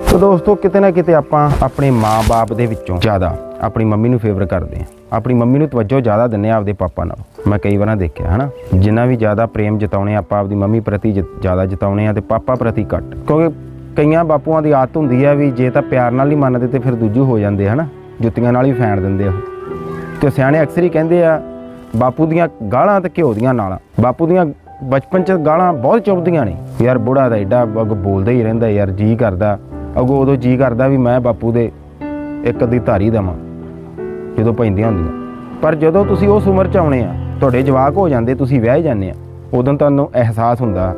ਸੋ ਦੋਸਤੋ, ਕਿਤੇ ਨਾ ਕਿਤੇ ਆਪਾਂ ਆਪਣੇ ਮਾਪੇ ਦੇ ਵਿੱਚੋਂ ਜ਼ਿਆਦਾ ਆਪਣੀ ਮੰਮੀ ਨੂੰ ਫੇਵਰ ਕਰਦੇ ਹਾਂ। ਆਪਣੀ ਮੰਮੀ ਨੂੰ ਤਵੱਜੋ ਜ਼ਿਆਦਾ ਦਿੰਦੇ ਆ ਆਪਦੇ ਪਾਪਾ ਨਾਲ। ਮੈਂ ਕਈ ਵਾਰਾਂ ਦੇਖਿਆ, ਹਨਾ? ਜਿੰਨਾ ਵੀ ਜ਼ਿਆਦਾ ਪ੍ਰੇਮ ਜਤਾਉਣੇ ਆਪਾਂ ਆਪਦੀ ਮੰਮੀ ਪ੍ਰਤੀ ਜ- ਜ਼ਿਆਦਾ ਜਤਾਉਣੇ ਆ ਤੇ ਪਾਪਾ ਪ੍ਰਤੀ ਘੱਟ। ਕਿਉਂਕਿ ਕਈਆਂ ਬਾਪੂਆਂ ਦੀ ਆਦਤ ਹੁੰਦੀ ਆ ਵੀ ਜੇ ਤਾਂ ਪਿਆਰ ਨਾਲ ਹੀ ਮੰਨਦੇ ਤੇ ਫਿਰ ਦੂਜੂ ਹੋ ਜਾਂਦੇ, ਹਨਾ? ਜੁੱਤੀਆਂ ਨਾਲ ਹੀ ਫੈਣ ਦਿੰਦੇ ਆ ਉਹ। ਤੇ ਸਿਆਣੇ ਅਕਸਰ ਹੀ ਕਹਿੰਦੇ ਆ, ਬਾਪੂ ਦੀਆਂ ਗਾਲਾਂ ਤੇ ਘਿਓ ਦੀਆਂ ਨਾਲਾਂ। ਬਾਪੂ ਦੀਆਂ ਬਚਪਨ ਚ ਗਾਲਾਂ ਬਹੁਤ ਚੁੱਭਦੀਆਂ ਨੇ। ਯਾਰ ਬੁੜਾ ਦਾ ਐਡਾ ਅੱਗ ਬੋਲਦਾ ਹੀ ਰਹਿੰਦਾ, ਯਾਰ ਜੀ ਕਰਦਾ। ਅਗੋ ਉਦੋਂ ਜੀ ਕਰਦਾ ਵੀ ਮੈਂ ਬਾਪੂ ਦੇ ਇੱਕ ਅੱਧੀ ਧਾਰੀ ਦੇਵਾਂ, ਜਦੋਂ ਪੈਂਦੀਆਂ ਹੁੰਦੀਆਂ। ਪਰ ਜਦੋਂ ਤੁਸੀਂ ਉਸ ਉਮਰ ਚ ਆਉਣੇ ਆ, ਤੁਹਾਡੇ ਜਵਾਕ ਹੋ ਜਾਂਦੇ, ਤੁਸੀਂ ਵਿਆਹ ਜਾਂਦੇ ਆ, ਉਦੋਂ ਤੁਹਾਨੂੰ ਅਹਿਸਾਸ ਹੁੰਦਾ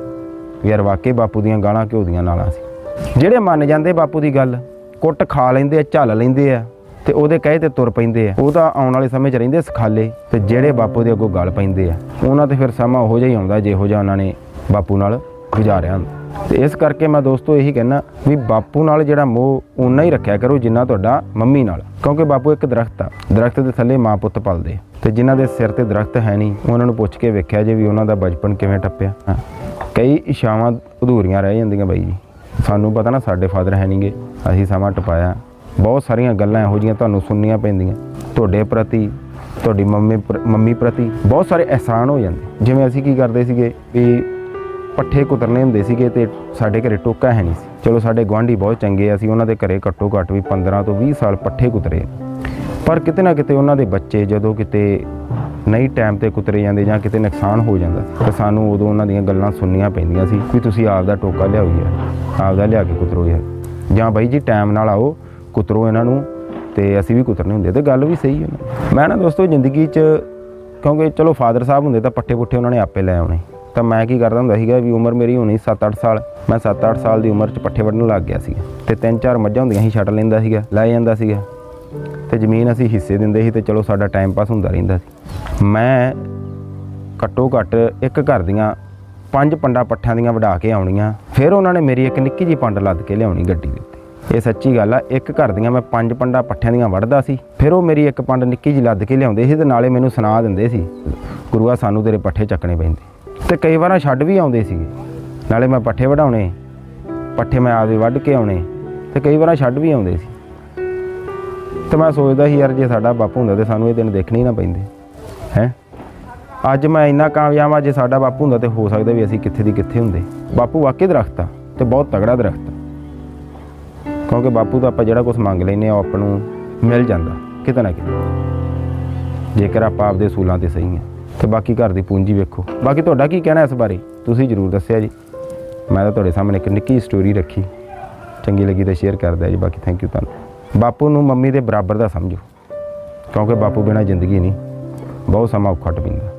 ਵੀ ਯਾਰ ਵਾਕਈ ਬਾਪੂ ਦੀਆਂ ਗਾਲਾਂ ਘਿਓ ਦੀਆਂ ਨਾਲਾਂ ਸੀ। ਜਿਹੜੇ ਮੰਨ ਜਾਂਦੇ ਬਾਪੂ ਦੀ ਗੱਲ, ਕੁੱਟ ਖਾ ਲੈਂਦੇ ਆ, ਝੱਲ ਲੈਂਦੇ ਆ, ਤੇ ਉਹਦੇ ਕਹੇ ਤੇ ਤੁਰ ਪੈਂਦੇ ਆ। ਉਹ ਤਾਂ ਆਉਣ ਵਾਲੇ ਸਮੇਂ 'ਚ ਰਹਿੰਦੇ ਸਖਾਲੇ, ਤੇ ਜਿਹੜੇ ਬਾਪੂ ਦੇ ਅੱਗੋਂ ਗੱਲ ਪੈਂਦੇ ਆ, ਉਹਨਾਂ ਤੇ ਫਿਰ ਸਮਾਂ ਉਹੋ ਜਿਹਾ ਹੀ ਆਉਂਦਾ, ਜਿਹੋ ਜਿਹਾ ਉਹਨਾਂ ਨੇ ਬਾਪੂ ਨਾਲ ਗੁਜ਼ਾਰਿਆ ਹੁੰਦਾ। ਤੇ ਇਸ ਕਰਕੇ ਮੈਂ ਦੋਸਤੋ ਇਹੀ ਕਹਿਣਾ ਵੀ ਬਾਪੂ ਨਾਲ ਜਿਹੜਾ ਮੋਹ ਉਨਾ ਹੀ ਰੱਖਿਆ ਕਰੋ ਜਿੰਨਾ ਤੁਹਾਡਾ ਮੰਮੀ ਨਾਲ। ਕਿਉਂਕਿ ਬਾਪੂ ਇੱਕ ਦਰਖਤ ਆ। ਦਰਖਤ ਦੇ ਥੱਲੇ ਮਾਂ ਪੁੱਤ ਪਲਦੇ। ਆ। ਤੇ ਜਿਨ੍ਹਾਂ ਦੇ ਸਿਰ ਤੇ ਦਰਖਤ ਹੈ ਨਹੀਂ, ਉਹਨਾਂ ਨੂੰ ਪੁੱਛ ਕੇ ਵੇਖਿਆ ਜੇ ਵੀ ਉਹਨਾਂ ਦਾ ਬਚਪਨ ਕਿਵੇਂ ਟੱਪਿਆ। ਕਈ ਇਸ਼ਾਵਾਂ ਅਧੂਰੀਆਂ ਰਹਿ ਜਾਂਦੀਆਂ ਬਾਈ ਜੀ। ਸਾਨੂੰ ਪਤਾ ਨਾ ਸਾਡੇ ਫਾਦਰ ਹੈ ਨਹੀਂਗੇ। ਅਸੀਂ ਸਮਾਂ ਟਪਾਇਆ। ਬਹੁਤ ਸਾਰੀਆਂ ਗੱਲਾਂ ਇਹੋ ਜੀਆਂ ਤੁਹਾਨੂੰ ਸੁਣਨੀਆਂ ਪੈਂਦੀਆਂ। ਤੁਹਾਡੇ ਪ੍ਰਤੀ, ਤੁਹਾਡੀ ਮੰਮੀ ਪ੍ਰ- ਮੰਮੀ ਪ੍ਰਤੀ ਬਹੁਤ ਸਾਰੇ ਅਹਿਸਾਨ ਹੋ ਜਾਂਦੇ। ਜਿਵੇਂ ਅਸੀਂ ਕੀ ਕਰਦੇ ਸੀਗੇ ਵੀ ਪੱਠੇ ਕੁਤਰਨੇ ਹੁੰਦੇ ਸੀਗੇ ਤੇ ਸਾਡੇ ਘਰੇ ਟੋਕਾ ਹੈ ਨਹੀਂ ਸੀ। ਚਲੋ ਸਾਡੇ ਗੁਆਂਢੀ ਬਹੁਤ ਚੰਗੇ ਆ, ਅਸੀਂ ਉਹਨਾਂ ਦੇ ਘਰੇ ਘੱਟੋ ਘੱਟ ਵੀ 15 ਤੋਂ 20 ਸਾਲ ਪੱਠੇ ਕੁਤਰੇ। ਪਰ ਕਿਤੇ ਨਾ ਕਿਤੇ ਉਹਨਾਂ ਦੇ ਬੱਚੇ ਜਦੋਂ ਕਿਤੇ ਨਹੀਂ ਟਾਈਮ ਤੇ ਕੁਤਰੇ ਜਾਂਦੇ ਜਾਂ ਕਿਤੇ ਨੁਕਸਾਨ ਹੋ ਜਾਂਦਾ ਸੀ ਤਾਂ ਸਾਨੂੰ ਉਦੋਂ ਉਹਨਾਂ ਦੀਆਂ ਗੱਲਾਂ ਸੁਣਨੀਆਂ ਪੈਂਦੀਆਂ ਸੀ ਵੀ ਤੁਸੀਂ ਆਪ ਦਾ ਟੋਕਾ ਲਿਆਓ ਯਾਰ ਆਪ ਦਾ ਲਿਆ ਕੇ ਕੁਤਰੋ ਯਾਰ। ਜਾਂ ਬਾਈ ਜੀ ਟਾਈਮ ਨਾਲ ਆਓ ਕੁਤਰੋ ਇਹਨਾਂ ਨੂੰ ਤੇ ਅਸੀਂ ਵੀ ਕੁਤਰਨੇ ਹੁੰਦੇ ਤੇ ਗੱਲ ਵੀ ਸਹੀ ਹੈ ਮੈਂ ਨਾ ਦੋਸਤੋ ਜ਼ਿੰਦਗੀ 'ਚ ਕਿਉਂਕਿ ਚਲੋ ਫਾਦਰ ਸਾਹਿਬ ਹੁੰਦੇ ਤਾਂ ਪੱਠੇ ਪੁੱਠੇ ਉਹਨਾਂ ਨੇ ਆਪੇ ਲੈ ਆਉਣੇ। ਤਾਂ ਮੈਂ ਕੀ ਕਰਦਾ ਹੁੰਦਾ ਸੀਗਾ ਵੀ ਉਮਰ ਮੇਰੀ ਹੋਣੀ 7-8 ਸਾਲ, ਮੈਂ 7-8 ਸਾਲ ਦੀ ਉਮਰ 'ਚ ਪੱਠੇ ਵੱਢਣ ਲੱਗ ਗਿਆ ਸੀ ਤੇ ਤਿੰਨ ਚਾਰ ਮੱਝਾਂ ਹੁੰਦੀਆਂ ਸੀ ਛੱਡ ਲੈਂਦਾ ਸੀਗਾ, ਲੈ ਜਾਂਦਾ ਸੀਗਾ ਤੇ ਜ਼ਮੀਨ ਅਸੀਂ ਹਿੱਸੇ ਦਿੰਦੇ ਸੀ ਤੇ ਚਲੋ ਸਾਡਾ ਟਾਈਮ ਪਾਸ ਹੁੰਦਾ ਰਹਿੰਦਾ ਸੀ। ਮੈਂ ਘੱਟੋ ਘੱਟ ਇੱਕ ਘਰ ਦੀਆਂ ਪੰਜ ਪੰਡਾ ਪੱਠਿਆਂ ਦੀਆਂ ਵਢਾ ਕੇ ਆਉਣੀਆਂ, ਫਿਰ ਉਹਨਾਂ ਨੇ ਮੇਰੀ ਇੱਕ ਨਿੱਕੀ ਜੀ ਪੰਡ ਲੱਦ ਕੇ ਲਿਆਉਣੀ ਗੱਡੀ ਦੇ ਉੱਤੇ। ਇਹ ਸੱਚੀ ਗੱਲ ਆ, ਇੱਕ ਘਰ ਦੀਆਂ ਮੈਂ ਪੰਜ ਪੰਡਾ ਪੱਠਿਆਂ ਦੀਆਂ ਵੜਦਾ ਸੀ, ਫਿਰ ਉਹ ਮੇਰੀ ਇੱਕ ਪੰਡ ਨਿੱਕੀ ਜੀ ਲੱਦ ਕੇ ਲਿਆਉਂਦੇ ਸੀ ਤੇ ਨਾਲੇ ਮੈਨੂੰ ਸੁਣਾ ਦਿੰਦੇ ਸੀ, ਗੁਰੂਆ ਸਾਨੂੰ ਤੇਰੇ ਪੱਠੇ ਚੱਕਣੇ ਪੈਂਦੇ। ਤੇ ਕਈ ਵਾਰਾਂ ਛੱਡ ਵੀ ਆਉਂਦੇ ਸੀਗੇ। ਨਾਲੇ ਮੈਂ ਪੱਠੇ ਵਢਾਉਣੇ, ਪੱਠੇ ਮੈਂ ਆਪਦੇ ਵੱਢ ਕੇ ਆਉਣੇ ਤੇ ਕਈ ਵਾਰਾਂ ਛੱਡ ਵੀ ਆਉਂਦੇ ਸੀ। ਤੇ ਮੈਂ ਸੋਚਦਾ ਸੀ, ਯਾਰ ਜੇ ਸਾਡਾ ਬਾਪੂ ਹੁੰਦਾ ਤੇ ਸਾਨੂੰ ਇਹ ਦਿਨ ਦੇਖਣੇ ਹੀ ਨਾ ਪੈਂਦੇ, ਹੈ? ਅੱਜ ਮੈਂ ਇੰਨਾ ਕਾਮਯਾਬ ਆ ਜੇ ਸਾਡਾ ਬਾਪੂ ਹੁੰਦਾ ਤੇ ਹੋ ਸਕਦਾ ਵੀ ਅਸੀਂ ਕਿੱਥੇ ਦੀ ਕਿੱਥੇ ਹੁੰਦੇ। ਬਾਪੂ ਵਾਕਈ ਦਰਖਤ ਆ ਤੇ ਬਹੁਤ ਤਗੜਾ ਦਰਖਤ ਆ। ਕਿਉਂਕਿ ਬਾਪੂ ਤਾਂ ਆਪਾਂ ਜਿਹੜਾ ਕੁਝ ਮੰਗ ਲੈਨੇ ਆ ਉਹ ਆਪ ਨੂੰ ਮਿਲ ਜਾਂਦਾ, ਕਿਤੇ ਨਾ ਕਿਤੇ। ਜੇਕਰ ਆਪਾਂ ਆਪਦੇ ਸੂਲਾਂ ਤੇ ਸਹੀ ਆ ਤੇ ਬਾਕੀ ਘਰ ਦੀ ਪੂੰਜੀ ਵੇਖੋ। ਬਾਕੀ ਤੁਹਾਡਾ ਕੀ ਕਹਿਣਾ ਇਸ ਬਾਰੇ? ਤੁਸੀਂ ਜਰੂਰ ਦੱਸਿਆ ਜੀ। ਮੈਂ ਤਾਂ ਤੁਹਾਡੇ ਸਾਹਮਣੇ ਇੱਕ ਨਿੱਕੀ ਸਟੋਰੀ ਰੱਖੀ। ਚੰਗੀ ਲੱਗੀ ਤਾਂ ਸ਼ੇਅਰ ਕਰ ਦਿਆ ਜੀ। ਬਾਕੀ ਥੈਂਕ ਯੂ ਤੁਹਾਨੂੰ। ਬਾਪੂ ਨੂੰ ਮੰਮੀ ਦੇ ਬਰਾਬਰ ਦਾ ਸਮਝੋ। ਕਿਉਂਕਿ ਬਾਪੂ ਬਿਨਾ ਜ਼ਿੰਦਗੀ ਨਹੀਂ, ਬਹੁਤ ਸਮਾਂ ਔਖਾ ਟਪਿੰਦਾ।